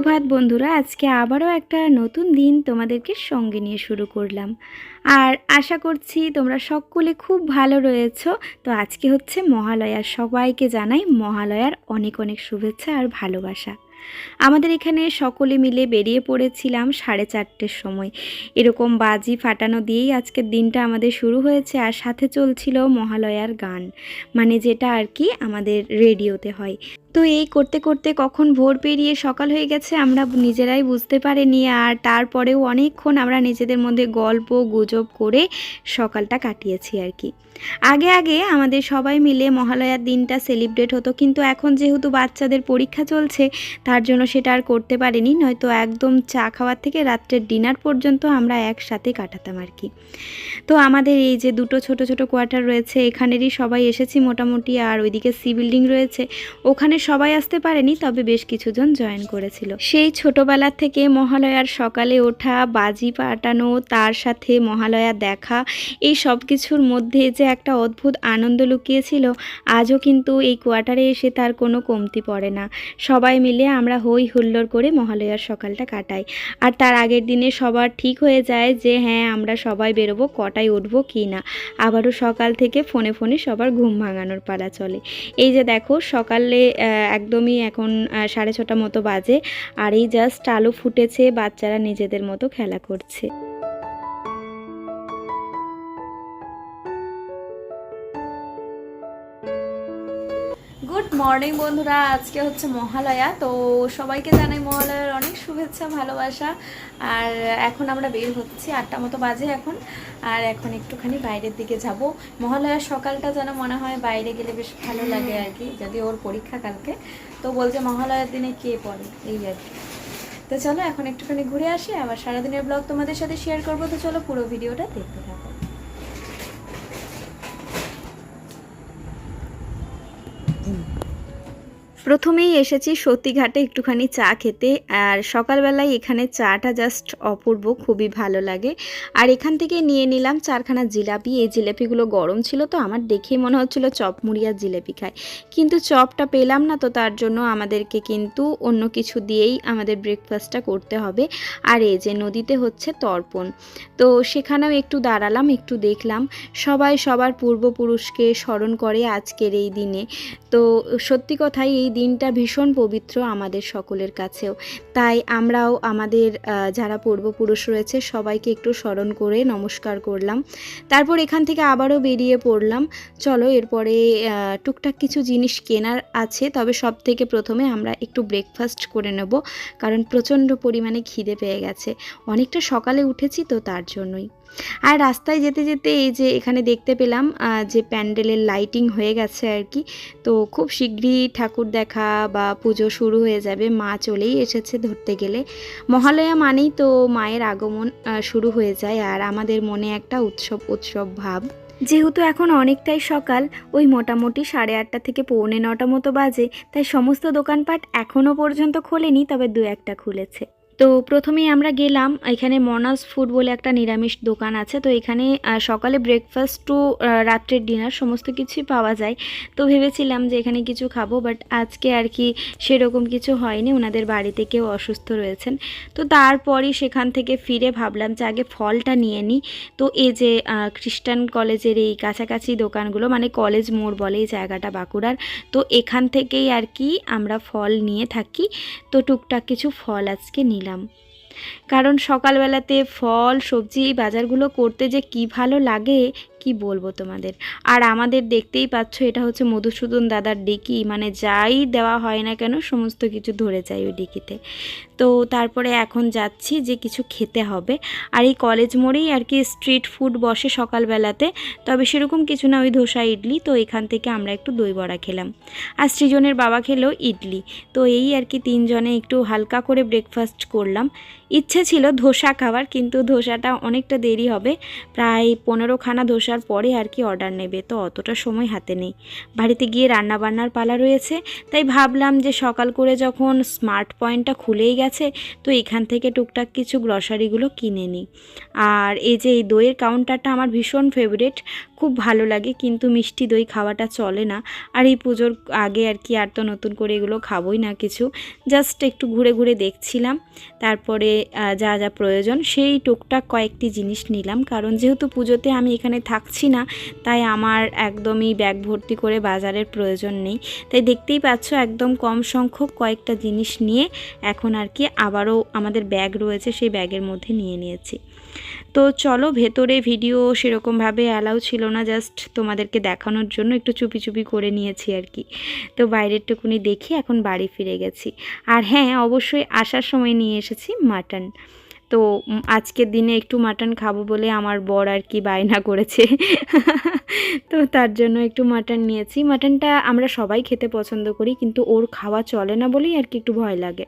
সুপ্রভাত বন্ধুরা, আজকে আবারও একটা নতুন দিন তোমাদেরকে সঙ্গে নিয়ে শুরু করলাম। আর আশা করছি তোমরা সকলে খুব ভালো রয়েছো। তো আজকে হচ্ছে মহালয়ার সবাইকে জানাই মহালয়ার অনেক অনেক শুভেচ্ছা আর ভালোবাসা। আমাদের এখানে সকলে মিলে বেরিয়ে পড়েছিলাম সাড়ে চারটের সময়। এরকম বাজি ফাটানো দিয়েই আজকের দিনটা আমাদের শুরু হয়েছে আর সাথে চলছিল মহালয়ার গান। মানে যেটা আর কি আমাদের রেডিওতে হয়। তো এই করতে করতে কখন ভোর পেরিয়ে সকাল হয়ে গেছে আমরা নিজেরাই বুঝতে পারিনি আর তারপরেও অনেকক্ষণ আমরা নিজেদের মধ্যে গল্প, গুজব করে সকালটা কাটিয়েছি আর কি। আগে আগে আমাদের সবাই মিলে মহালয়ার দিনটা সেলিব্রেট হতো কিন্তু এখন যেহেতু বাচ্চাদের পরীক্ষা চলছে তার জন্য সেটা আর করতে পারিনি নয়তো একদম চা খাওয়ার থেকে রাত্রের ডিনার পর্যন্ত আমরা একসাথে কাটাতাম আর কি। তো আমাদের এই যে দুটো ছোট ছোট কোয়ার্টার রয়েছে এখানেরই সবাই এসেছি মোটামুটি আর ওইদিকে সি বিল্ডিং রয়েছে। ওখানে সবাই আসতে পারেনি, তবে বেশ কিছুজন জয়েন করেছিল। সেই ছোটবেলা থেকে মহালয়ার সকালে ওঠা, বাজি পাটানো, তার সাথে মহালয়া দেখা, এই সব কিছুর মধ্যে যে একটা অদ্ভুত আনন্দ লুকিয়েছিল, আজও কিন্তু এই কোয়ার্টারে এসে তার কোনো কমতি পড়ে না। সবাই মিলে আমরা হই হুল্লোড় করে মহালয়ার সকালটা কাটাই। আর তার আগের দিনে সবার ঠিক হয়ে যায় যে হ্যাঁ আমরা সবাই বেরোবো, কটায় উঠবো, কি না? আবারও সকাল থেকে ফোনে ফোনে সবার ঘুম ভাঙানোর পালা চলে। এই যে দেখো, সকালে একদমই এখন সাড়ে ছটা মতো বাজে। আর এই জাস্ট আলো ফুটেছে, বাচ্চারা নিজেদের মতো খেলা করছে। মর্নিং বন্ধুরা। আজকে হচ্ছে মহালয়া তো সবাইকে জানাই মহালয়ার অনেক শুভেচ্ছা ভালোবাসা। আর এখন আমরা বের হচ্ছি আটটা মতো বাজে এখন। আর এখন একটুখানি বাইরের দিকে যাব। মহালয়ার সকালটা যেন মনে হয় বাইরে গেলে বেশ ভালো লাগে আর কি যদি ওর পরীক্ষা কালকে। তো বলছে মহালয়ার দিনে কে পড়ে? এই আর কি। তো চলো এখন একটুখানি ঘুরে আসি। আবার সারাদিনের ব্লগ তোমাদের সাথে শেয়ার করব। তো চলো পুরো ভিডিওটা দেখতে থাকো। প্রথমেই এসেছি সত্যিঘাটে একটুখানি চা খেতে, আর সকালবেলায় এখানে চাটা জাস্ট অপূর্ব, খুবই ভালো লাগে। আর এখান থেকে নিয়ে নিলাম চারখানা জিলাপি। এই জিলাপিগুলো গরম ছিল তো, আমার দেখেই মনে হচ্ছিল চপ মুড়িয়ার জিলাপি খাই। কিন্তু চপটা পেলাম না তো, তার জন্য আমাদেরকে কিন্তু অন্য কিছু দিয়েই আমাদের ব্রেকফাস্টটা করতে হবে। আর এই যে নদীতে হচ্ছে তর্পণ। তো সেখানেও একটু দাঁড়ালাম, একটু দেখলাম। সবাই সবার পূর্বপুরুষকে স্মরণ করে আজকের এই দিনে। তো সত্যি কথাই এই দিনটা ভীষণ পবিত্র আমাদের সকলের কাছেও। তাই আমরাও আমাদের যারা পূর্বপুরুষ রয়েছে, সবাইকে একটু স্মরণ করে নমস্কার করলাম। তারপর এখান থেকে আবারও বেরিয়ে পড়লাম। চলো এরপরে টুকটাক কিছু জিনিস কেনার আছে, তবে সব থেকে প্রথমে আমরা একটু ব্রেকফাস্ট করে নেব, কারণ প্রচণ্ড পরিমাণে খিদে পেয়ে গেছে। অনেকটা সকালে উঠেছি তো তার জন্যই। আর রাস্তায় যেতে যেতে এই যে এখানে দেখতে পেলাম যে প্যান্ডেলের লাইটিং হয়ে গেছে আর কি। তো খুব শীঘ্রই ঠাকুর দেখা বা পুজো শুরু হয়ে যাবে, মা চলেই এসেছে ধরতে গেলে। মহালয়া মানেই তো মায়ের আগমন শুরু হয়ে যায় আর আমাদের মনে একটা উৎসব উৎসব ভাব। যেহেতু এখন অনেকটাই সকাল, ওই মোটামুটি সাড়ে আটটা থেকে পৌনে নটা মতো বাজে, তাই সমস্ত দোকানপাট এখনও পর্যন্ত খোলেনি, তবে দু একটা খুলেছে। তো প্রথমেই আমরা গেলাম, এখানে মনাস ফুড বলে একটা নিরামিষ দোকান আছে, তো এখানে সকালে ব্রেকফাস্ট টু রাত্রের ডিনার সমস্ত কিছুই পাওয়া যায়। তো ভেবেছিলাম যে এখানে কিছু খাব বাট আজকে আর কি সেরকম কিছু হয়নি ওনাদের বাড়িতে কেউ অসুস্থ রয়েছেন। তো তারপরই সেখান থেকে ফিরে ভাবলাম যে আগে ফলটা নিয়ে নিই। তো এই যে খ্রিস্টান কলেজের এই কাছাকাছি দোকানগুলো মানে কলেজ মোড় বলে এই জায়গাটা বাঁকুড়ার, তো এখান থেকেই আর কি আমরা ফল নিয়ে থাকি। তো টুকটাক কিছু ফল আজকে নিলাম। কারণ সকালবেলাতে ফল সবজি এই বাজারগুলো করতে যে কি ভালো লাগে কি বলব তোমাদের? আর আমাদের দেখতেই পাচ্ছ এটা হচ্ছে মধুসূদন দাদার ডিকি মানে যাই দেওয়া হয় না কেন সমস্ত কিছু ধরে যায় ওই ডিকিতে। তো তারপরে এখন যাচ্ছি যে কিছু খেতে হবে। আর এই কলেজ মোড়েই আর কি স্ট্রিট ফুড বসে সকালবেলাতে, তবে সেরকম কিছু না ওই ধোসা ইডলি, তো এখান থেকে আমরা একটু দই বড়া খেলাম। আর সৃজনের বাবা খেলো ইডলি, তো এই আর কি তিনজনে একটু হালকা করে ব্রেকফাস্ট করলাম। ইচ্ছে ছিল ধোসা খাওয়ার, কিন্তু ধোসাটা অনেকটা দেরি হবে। প্রায় পনেরোখানা ধোসার পরে আর কি অর্ডার নেবে, তো অতটা সময় হাতে নেই। বাড়িতে গিয়ে রান্না বান্নার পালা রয়েছে, তাই ভাবলাম যে সকাল করে যখন স্মার্ট পয়েন্টটা খুলেই গেছে, তো এখান থেকে টুকটাক কিছু গ্রসারিগুলো কিনে নিই। আর এই যে এই দইয়ের কাউন্টারটা আমার ভীষণ ফেভারিট খুব ভালো লাগে, কিন্তু মিষ্টি দই খাওয়াটা চলে না। আর এই পুজোর আগে আর কি আর তো নতুন করে এগুলো খাবোই না কিছু জাস্ট একটু ঘুরে ঘুরে দেখছিলাম। তারপরে যা যা প্রয়োজন, সেই টুকটাক কয়েকটি জিনিস নিলাম। কারণ যেহেতু পুজোতে আমি এখানে থাকছি না, তাই আমার একদমই ব্যাগ ভর্তি করে বাজারের প্রয়োজন নেই। তাই দেখতেই পাচ্ছ, একদম কম সংখ্যক কয়েকটা জিনিস নিয়ে এখন আর কি আবারও আমাদের ব্যাগ রয়েছে, সেই ব্যাগের মধ্যে নিয়ে নিয়েছি। তো চলো ভেতরে ভিডিও সেরকমভাবে অ্যালাউ ছিল না জাস্ট তোমাদেরকে দেখানোর জন্য একটু চুপি চুপি করে নিয়েছি আর কি। তো বাইরের টুকুনি দেখি, এখন বাড়ি ফিরে গেছি। আর হ্যাঁ অবশ্যই আসার সময় নিয়ে এসেছি মাটন। তো আজকের দিনে একটু মাটন খাব বলে আমার বর আর কি বায়না করেছে। তো তার জন্য একটু মাটন নিয়েছি। মাটনটা আমরা সবাই খেতে পছন্দ করি, কিন্তু ওর খাওয়া চলে না বলেই আর কি একটু ভয় লাগে।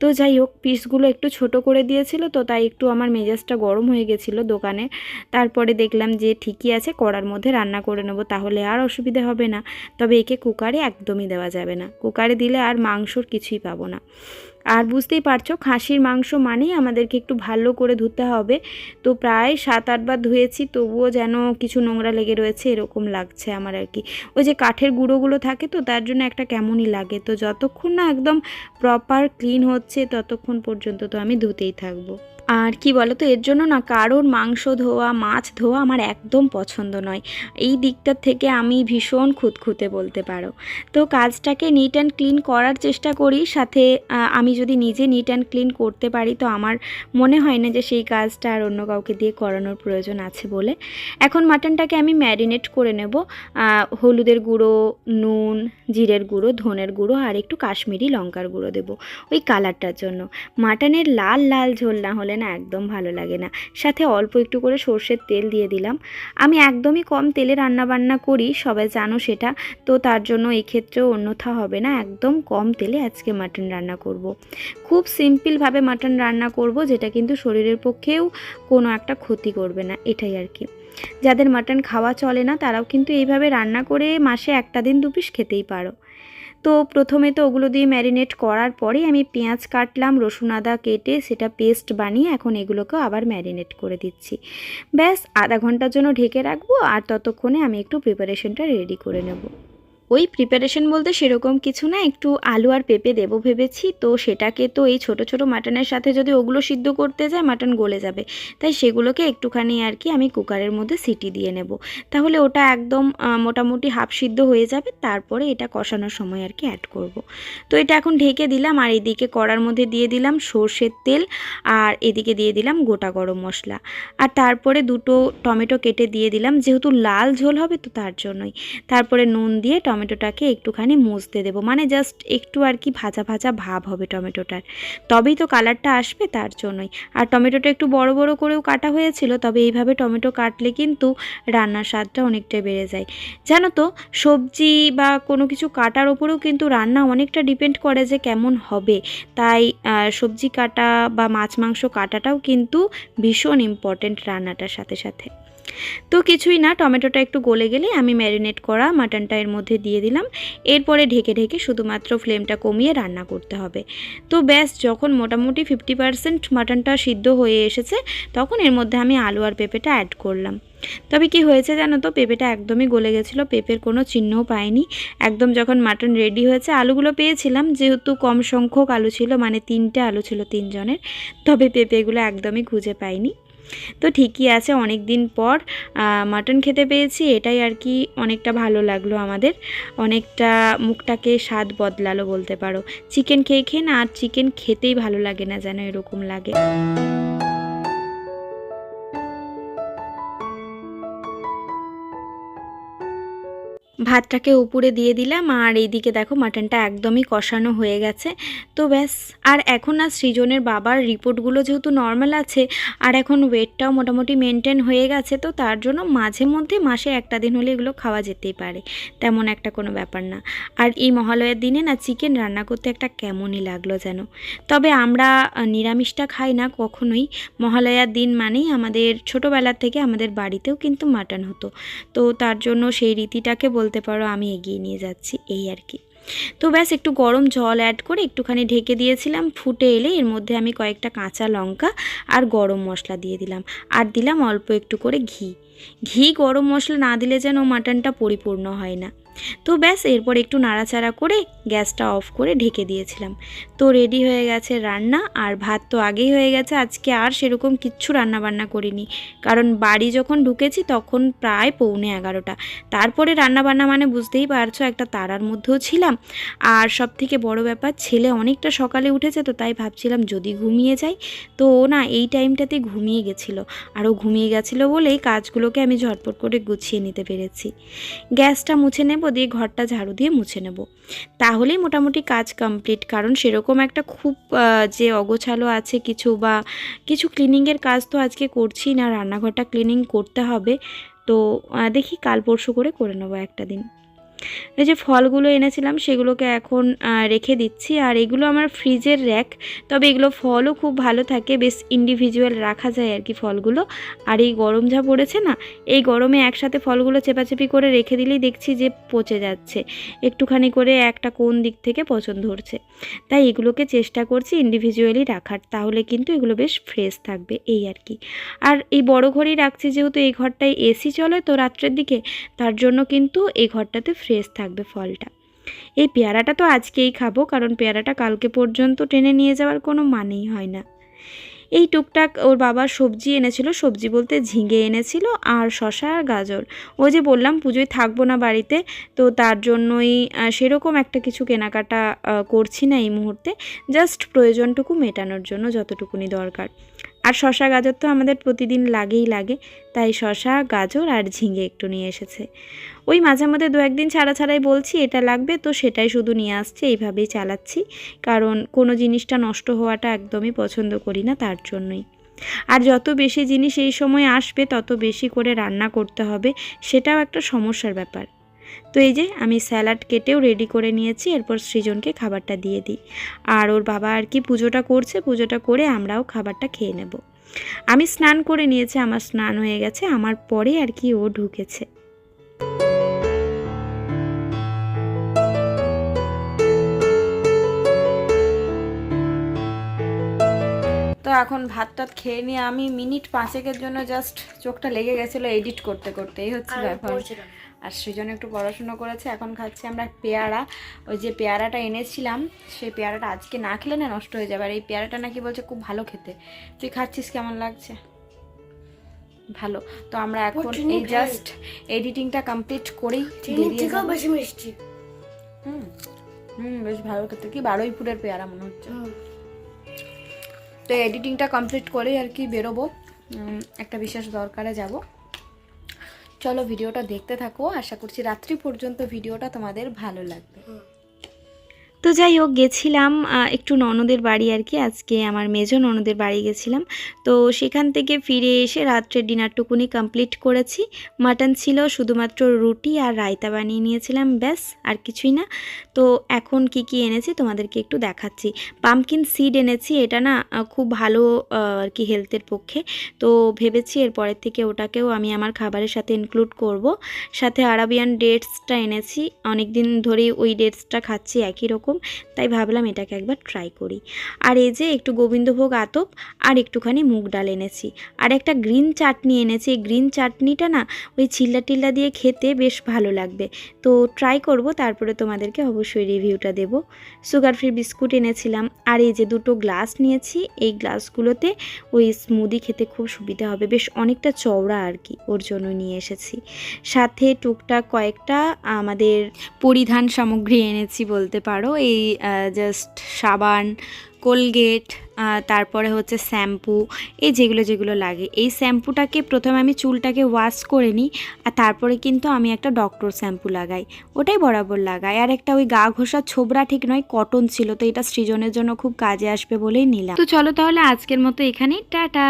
তো যাই হোক, পিসগুলো একটু ছোট করে দিয়েছিল, তো তাই একটু আমার মেজাজটা গরম হয়ে গেছিল দোকানে। তারপরে দেখলাম যে ঠিকই আছে, কড়ার মধ্যে রান্না করে নেব, তাহলে আর অসুবিধা হবে না। তবে একে কুকারে একদমই দেওয়া যাবে না। কুকারে দিলে আর মাংসর কিছুই পাবো না। আর বুঝতেই পারছ, খাসির মাংস মানেই আমাদেরকে একটু ভালো করে ধুতে হবে। তো প্রায় সাত আটবার ধুয়েছি, তবুও যেন কিছু নোংরা লেগে রয়েছে, এরকম লাগছে আমার আর কি। ওই যে কাঠের গুঁড়োগুলো থাকে তো, তার জন্য একটা কেমনই লাগে। তো যতক্ষণ না একদম প্রপার ক্লিন হচ্ছে, ততক্ষণ পর্যন্ত তো আমি ধুতেই থাকব। আর কি বলো তো এর জন্য না কারোর মাংস ধোয়া, মাছ ধোয়া আমার একদম পছন্দ নয়। এই দিকটার থেকে আমি ভীষণ খুঁতখুঁতে বলতে পারো। তো কাজটাকে নিট অ্যান্ড ক্লিন করার চেষ্টা করি, সাথে আমি যদি নিজে নিট অ্যান্ড ক্লিন করতে পারি, তো আমার মনে হয় না যে সেই কাজটা আর অন্য কাউকে দিয়ে করানোর প্রয়োজন আছে বলে। এখন মাটনটাকে আমি ম্যারিনেট করে নেব। হলুদের গুঁড়ো, নুন, জিরের গুঁড়ো, ধনের গুঁড়ো আর একটু কাশ্মীরি লঙ্কার গুঁড়ো দেবো ওই কালারটার জন্য। মাটনের লাল লাল ঝোল না হলে না, একদম ভালো লাগে না। সাথে অল্প একটু করে সর্ষের তেল দিয়ে দিলাম। আমি একদমই কম তেলে রান্না বান্না করি, সবাই জানো সেটা। তো তার জন্য এই ক্ষেত্রেও অন্যথা হবে না, একদম কম তেলে আজকে মাটন রান্না করব। খুব সিম্পলভাবে মাটন রান্না করব, যেটা কিন্তু শরীরের পক্ষেও কোনো একটা ক্ষতি করবে না, এটাই আর কি। যাদের মাটন খাওয়া চলে না, তারাও কিন্তু এইভাবে রান্না করে মাসে একটা দিন দু পিস খেতেই পারো। তো প্রথমে তো ওগুলো দিয়ে ম্যারিনেট করার পরেই আমি পেঁয়াজ কাটলাম, রসুন আদা কেটে সেটা পেস্ট বানিয়ে এখন এগুলোকে আবার ম্যারিনেট করে দিচ্ছি। ব্যাস, আধা ঘণ্টার জন্য ঢেকে রাখব আর ততক্ষণে আমি একটু প্রিপারেশনটা রেডি করে নেব। ওই প্রিপারেশন বলতে সেরকম কিছু না, একটু আলু আর পেঁপে দেবো ভেবেছি। তো সেটাকে তো এই ছোট ছোট মাটনের সাথে যদি ওগুলো সিদ্ধ করতে যায় মাটন গলে যাবে। তাই সেগুলোকে একটুখানি আর কি আমি কুকারের মধ্যে সিটি দিয়ে নেব। তাহলে ওটা একদম মোটামুটি হাফ সিদ্ধ হয়ে যাবে। তারপরে এটা কষানোর সময় আর কি অ্যাড করব। তো এটা এখন ঢেকে দিলাম, আর এদিকে কড়ার মধ্যে দিয়ে দিলাম সর্ষের তেল, আর এদিকে দিয়ে দিলাম গোটা গরম মশলা। আর তারপরে দুটো টমেটো কেটে দিয়ে দিলাম, যেহেতু লাল ঝোল হবে তো তার জন্যই। তারপরে নুন দিয়ে টমেটোটাকে একটুখানি মুছতে দেবো। মানে জাস্ট একটু আর কি ভাজা ভাজা ভাব হবে টমেটোটার। তবেই তো কালারটা আসবে তার জন্যই। আর টমেটোটা একটু বড় বড় করেও কাটা হয়েছিল, তবে এইভাবে টমেটো কাটলে কিন্তু রান্নার স্বাদটা অনেকটাই বেড়ে যায়। জানো তো, সবজি বা কোনো কিছু কাটার ওপরেও কিন্তু রান্না অনেকটা ডিপেন্ড করে যে কেমন হবে। তাই সবজি কাটা বা মাছ মাংস কাটাটাও কিন্তু ভীষণ ইম্পর্ট্যান্ট রান্নাটার সাথে সাথে। তো কিছুই না, টমেটোটা একটু গলে গেলে আমি ম্যারিনেট করা মাটনটা এর মধ্যে দিয়ে দিলাম। এরপরে ঢেকে ঢেকে শুধুমাত্র ফ্লেমটা কমিয়ে রান্না করতে হবে। তো ব্যাস, যখন মোটামুটি ফিফটি পারসেন্ট মাটনটা সিদ্ধ হয়ে এসেছে, তখন এর মধ্যে আমি আলু আর পেঁপেটা অ্যাড করলাম। তবে কি হয়েছে জানো তো, পেঁপেটা একদমই গলে গেছিল, পেঁপের কোনো চিহ্নও পাইনি। একদম যখন মাটন রেডি হয়েছে, আলুগুলো পেয়েছিলাম, যেহেতু কম সংখ্যক আলু ছিল মানে তিনটে আলু ছিল তিনজনের, তবে পেঁপেগুলো একদমই খুঁজে পাইনি। তো ঠিকই আছে অনেক দিন পর মাটন খেতে পেয়েছি, এটাই আর কি অনেকটা ভালো লাগল আমাদের। অনেকটা মুখটাকে স্বাদ বদলালো বলতে পারো। চিকেন খেয়ে খেয়ে না, আর চিকেন খেতেই ভালো লাগে না যেন এরকম লাগে। ভাতটাকে উপরে দিয়ে দিলাম আর এইদিকে দেখো মাটনটা একদমই কষানো হয়ে গেছে। তো ব্যাস, আর এখন আর সৃজনের বাবার রিপোর্টগুলো যেহেতু নর্মাল আছে, আর এখন ওয়েটটাও মোটামুটি মেনটেন হয়ে গেছে, তো তার জন্য মাঝে মধ্যে মাসে একটা দিন হলে এগুলো খাওয়া যেতেই পারে, তেমন একটা কোনো ব্যাপার না। আর এই মহালয়ের দিনে না চিকেন রান্না করতে একটা কেমনই লাগল যেন। তবে আমরা নিরামিষটা খাই না কখনোই, মহালয়ার দিন মানেই আমাদের ছোটোবেলার থেকে আমাদের বাড়িতেও কিন্তু মাটন হতো। তো তার জন্য সেই রীতিটাকে বলতে বলতে পারো আমি এগিয়ে নিয়ে যাচ্ছি, এই আর কি। তো ব্যাস একটু গরম জল অ্যাড করে একটুখানি ঢেকে দিয়েছিলাম, ফুটে এলে এর মধ্যে আমি কয়েকটা কাঁচা লঙ্কা আর গরম মশলা দিয়ে দিলাম। আর দিলাম অল্প একটু করে ঘি। ঘি গরম মশলা না দিলে যেন মাটনটা পরিপূর্ণ হয় না। তো ব্যাস, এরপর একটু নাড়াচাড়া করে গ্যাসটা অফ করে ঢেকে দিয়েছিলাম। তো রেডি হয়ে গেছে রান্না, আর ভাত তো আগেই হয়ে গেছে, আজকে আর সেরকম কিচ্ছু রান্না বান্না করিনি। কারণ বাড়ি যখন ঢুকেছি তখন প্রায় পৌনে এগারোটা। তারপরে রান্না বান্না মানে বুঝতেই পারছ, একটা তারার মধ্যেও ছিলাম। আর সব থেকে বড় ব্যাপার, ছেলে অনেকটা সকালে উঠেছে তো তাই ভাবছিলাম যদি ঘুমিয়ে যাই। তো ও না এই টাইমটাতে ঘুমিয়ে গেছিল, আর ও ঘুমিয়ে গেছিল বলেই কাজগুলোকে আমি ঝটপট করে গুছিয়ে নিতে পেরেছি। গ্যাসটা মুছে নেব দিয়ে ঘরটা ঝাড়ু দিয়ে মুছে নেব। তাহলেই মোটামুটি কাজ কমপ্লিট কারণ সেরকম একটা খুব যে অগোছালো আছে কিছু বা কিছু ক্লিনিংয়ের কাজ তো আজকে করছি না, রান্নাঘরটা ক্লিনিং করতে হবে। তো দেখি কাল পরশু করে করে নেব একটা দিন। এই যে ফলগুলো এনেছিলাম, সেগুলোকে এখন রেখে দিচ্ছি। আর এগুলো আমার ফ্রিজের র্যাক, তবে এগুলো ফলও খুব ভালো থাকে, বেশ ইন্ডিভিজুয়াল রাখা যায় আর কি ফলগুলো। আর এই গরম যা পড়েছে না, এই গরমে একসাথে ফলগুলো চেপাচেপি করে রেখে দিলেই দেখছি যে পচে যাচ্ছে। একটুখানি করে একটা কোন দিক থেকে পচন ধরছে তাই এগুলোকে চেষ্টা করছি ইন্ডিভিজুয়ালি রাখার, তাহলে কিন্তু এগুলো বেশ ফ্রেশ থাকবে, এই আর কি। আর এই বড় ঘরেই রাখছি, যেহেতু এই ঘরটায় এসি চলে তো রাত্রের দিকে, তার জন্য কিন্তু এই ঘরটাতে ফ্রেশ থাকবে ফলটা। এই পেয়ারাটা তো আজকেই খাব, কারণ পেয়ারাটা কালকে পর্যন্ত টেনে নিয়ে যাওয়ার কোনো মানেই হয় না। এই টুকটাক ওর বাবা সবজি এনেছিল, সবজি বলতে ঝিঙে এনেছিল আর শশা আর গাজর। ও যে বললাম, পুজোয় থাকব না বাড়িতে, তো তার জন্যই সেরকম একটা কিছু কেনাকাটা করছি না এই মুহূর্তে। জাস্ট প্রয়োজনটুকু মেটানোর জন্য যতটুকুনি দরকার। আর শশা গাজর তো আমাদের প্রতিদিন লাগেই লাগে, তাই শশা গাজর আর ঝিঙে একটু নিয়ে এসেছে। ওই মাঝে মধ্যে দু একদিন ছাড়া ছাড়াই বলছি, এটা লাগবে তো সেটাই শুধু নিয়ে আসছে, এইভাবেই চালাচ্ছি, কারণ কোনো জিনিসটা নষ্ট হওয়াটা একদমই পছন্দ করি না তার জন্যই। আর যত বেশি জিনিস এই সময় আসবে, তত বেশি করে রান্না করতে হবে, সেটাও একটা সমস্যার ব্যাপার। তো এই যে আমি স্যালাড কেটেও রেডি করে নিয়েছি এরপর সৃজনকে খাবারটা দিয়ে দিই। আর ওর বাবা আর কি পুজোটা করছে পুজোটা করে আমরাও খাবারটা খেয়ে নেব। আমি স্নান করে নিয়েছি আমার স্নান হয়ে গেছে আমার পরে আর কি ও ঢুকেছে। তো এখন ভাত টাত খেয়ে নিয়ে আমি মিনিট পাঁচেকের জন্য জাস্ট চোখটা লেগে গেছিল এডিট করতে করতে এই হচ্ছে ব্যাপার। আর সৃজন একটু পড়াশুনো করেছে এখন খাচ্ছি আমরা পেয়ারা। ওই যে পেয়ারাটা এনেছিলাম সেই পেয়ারাটা আজকে না খেলে না নষ্ট হয়ে যাবে। আর এই পেয়ারাটা নাকি বলছে খুব ভালো খেতে। তুই খাচ্ছিস কেমন লাগছে? ভালো। তো আমরা এখন এই জাস্ট এডিটিংটা কমপ্লিট করেই। বেশি মিষ্টি। হুম হুম বেশ ভালো খেতে। কি বারুইপুরের পেয়ারা মনে হচ্ছে। তো এডিটিংটা কমপ্লিট করেই আর কি বেরোবো। একটা বিশেষ দরকারে যাব। চলো ভিডিওটা দেখতে থাকো আশা করছি রাত্রি পর্যন্ত ভিডিওটা তোমাদের ভালো লাগবে। তো যাই হোক, গেছিলাম একটু ননদের বাড়ি আর কি। আজকে আমার মেজো ননদের বাড়ি গেছিলাম। তো সেখান থেকে ফিরে এসে রাত্রের ডিনারটুকুনি কমপ্লিট করেছি। মাটন ছিল শুধুমাত্র রুটি আর রায়তা বানিয়ে নিয়েছিলাম, ব্যাস, আর কিছুই না। তো এখন কি কি এনেছি তোমাদেরকে একটু দেখাচ্ছি। পামকিন সিড এনেছি, এটা না খুব ভালো আর কি হেলথের পক্ষে। তো ভেবেছি এরপরের থেকে ওটাকেও আমি আমার খাবারের সাথে ইনক্লুড করব। সাথে আরাবিয়ান ডেটসটা এনেছি। অনেক দিন ধরেই ওই ডেটসটা খাচ্ছি, একই রকম। তাই ভাবলাম এটাকে একবার ট্রাই করি। আর এই যে একটু গোবিন্দভোগ আতপ আর একটুখানি মুগ ডাল এনেছি। আর একটা গ্রিন চাটনি এনেছি। এই গ্রিন চাটনিটা না ওই চিল্লা টিল্লা দিয়ে খেতে বেশ ভালো লাগবে। তো ট্রাই করব, তারপরে তোমাদেরকে অবশ্যই রিভিউটা দেব। সুগার ফ্রি বিস্কুট এনেছিলাম। আর এই যে দুটো গ্লাস নিয়েছি, এই গ্লাসগুলোতে ওই স্মুদি খেতে খুব সুবিধা হবে। বেশ অনেকটা চওড়া আর কি ওর জন্য নিয়ে এসেছি। সাথে টুকটাক কয়েকটা আমাদের পরিধান সামগ্রী এনেছি বলতে পারো। এই জাস্ট সাবান, কোলগেট তারপরে হচ্ছে শ্যাম্পু, এই যেগুলো যেগুলো লাগে। এই শ্যাম্পুটাকে প্রথমে আমি চুলটাকে ওয়াশ করে নিই, আর তারপরে কিন্তু আমি একটা ডক্টর শ্যাম্পু লাগাই। ওটাই বরাবর লাগাই। আর একটা ওই গা ঘষা ছোবরা ঠিক নয় কটন ছিল, তো এটা সৃজনের জন্য খুব কাজে আসবে বলেই নিলাম। তো চলো তাহলে আজকের মতো এখানেই, টাটা!